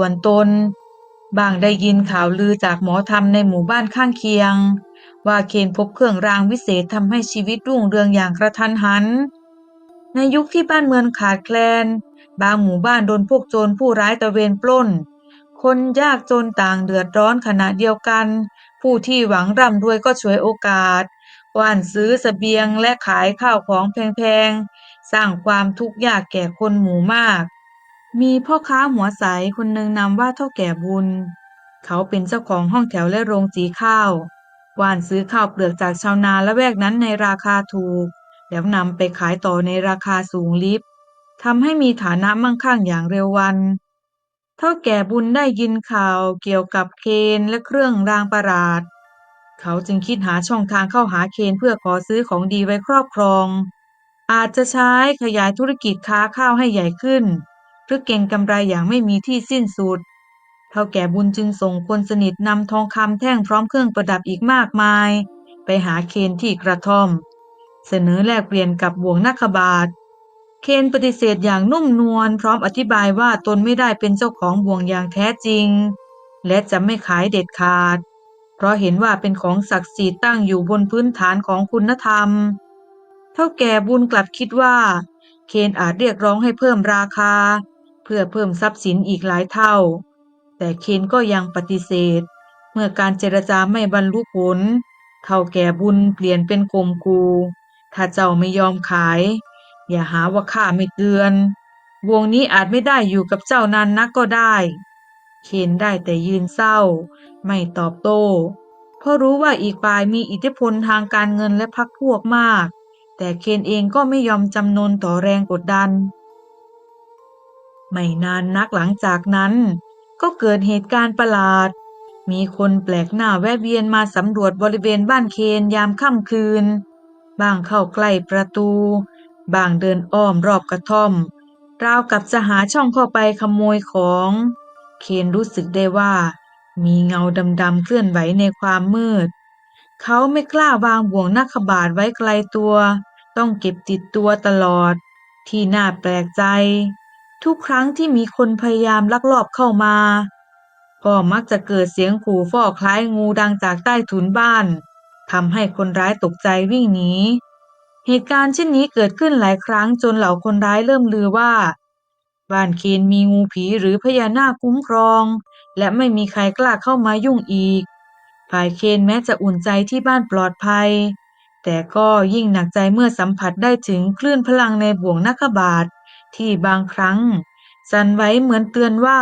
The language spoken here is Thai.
ส่วนตนบางได้ยินข่าวลือจากหมอธรรมในหมู่บ้านข้างเคียง ว่าเคนพบเครื่องรางวิเศษทำให้ชีวิตรุ่งเรืองอย่างกระทันหัน ในยุคที่บ้านเมืองขาดแคลน บางหมู่บ้านโดนพวกโจรผู้ร้ายตะเวนปล้น คนยากจนต่างเดือดร้อนขณะเดียวกัน ผู้ที่หวังร่ำรวยก็ฉวยโอกาสกว้านซื้อเสบียงและขายข้าวของแพงๆ สร้างความทุกข์ยากแก่คนหมู่มาก มีพ่อค้าหัวใสคนหนึ่งนามว่าเท่าแก่บุญ เขาเป็นเจ้าของห้องแถวและโรงสีข้าวว้านซื้อข้าวเปลือกจากชาวนาละแวกนั้นในราคาถูก แล้วนำไปขายต่อในราคาสูงลิบทำให้มีฐานะมั่งคั่งอย่างเร็ววัน เท่าแก่บุญได้ยินข่าวเกี่ยวกับเคนและเครื่องรางประหลาด เขาจึงคิดหาช่องทางเข้าหาเคนเพื่อขอซื้อของดีไว้ครอบครอง อาจจะใช้ขยายธุรกิจค้าข้าวให้ใหญ่ขึ้น เพื่อเก่งกำไรอย่างไม่มีที่สิ้นสุด เท่าแก่บุญจึงส่งคนสนิทนำทองคำแท่งพร้อมเครื่องประดับอีกมากมาย ไปหาเคนที่กระท่อม เสนอแลกเปลี่ยนกับบ่วงนักบาทเคนปฏิเสธอย่างนุ่มนวลพร้อมอธิบายว่าตนไม่ได้เป็นเจ้าของบ่วงอย่างแท้จริง และจะไม่ขายเด็ดขาด เพราะเห็นว่าเป็นของศักดิ์สิทธิ์ตั้งอยู่บนพื้นฐานของคุณธรรม เท่าแก่บุญกลับคิดว่า เคนอาจเรียกร้องให้เพิ่มราคา พื่อเพิ่มทรัพย์สินอีกหลายเท่า แต่เคนก็ยังปฏิเสธ เมื่อการเจรจาไม่บรรลุผล เท่าแก่บุญเปลี่ยนเป็นข่มกู ถ้าเจ้าไม่ยอมขาย อย่าหาว่าข้าไม่เตือน วงนี้อาจไม่ได้อยู่กับเจ้านานนักก็ได้ เคนได้แต่ยืนเศร้า ไม่ตอบโต้ เพราะรู้ว่าอีกฝ่ายมีอิทธิพลทางการเงินและพักพวกมาก แต่เคนเองก็ไม่ยอมจำนนต่อแรงกดดัน ไม่นานนักหลังจากนั้น ก็เกิดเหตุการณ์ประหลาด มีคนแปลกหน้าแวะเวียนมาสำรวจบริเวณบ้านเคนยามค่ำคืน บางเข้าใกล้ประตู บางเดินอ้อมรอบกระท่อม ราวกับจะหาช่องเข้าไปขโมยของ เคนรู้สึกได้ว่า มีเงาดำๆเคลื่อนไหวในความมืด เขาไม่กล้าวางบ่วงนักขบาทไว้ไกลตัว ต้องเก็บติดตัวตลอด ที่น่าแปลกใจ ทุกครั้งที่มีคนพยายามลักลอบเข้ามา ก็มักจะเกิดเสียงขู่ฟ้อคล้ายงูดังจากใต้ถุนบ้านทำให้คนร้ายตกใจวิ่งหนีเหตุการณ์เช่นนี้เกิดขึ้นหลายครั้งจนเหล่าคนร้ายเริ่มลือว่า บ้านเคนมีงูผีหรือพญานาคคุ้มครอง และไม่มีใครกล้าเข้ามายุ่งอีกฝ่ายเคนแม้จะอุ่นใจที่บ้านปลอดภัย แต่ก็ยิ่งหนักใจเมื่อสัมผัสได้ถึงคลื่นพลังในบ่วงนักบาท ที่บางครั้งสั่นไหวเหมือนเตือนว่า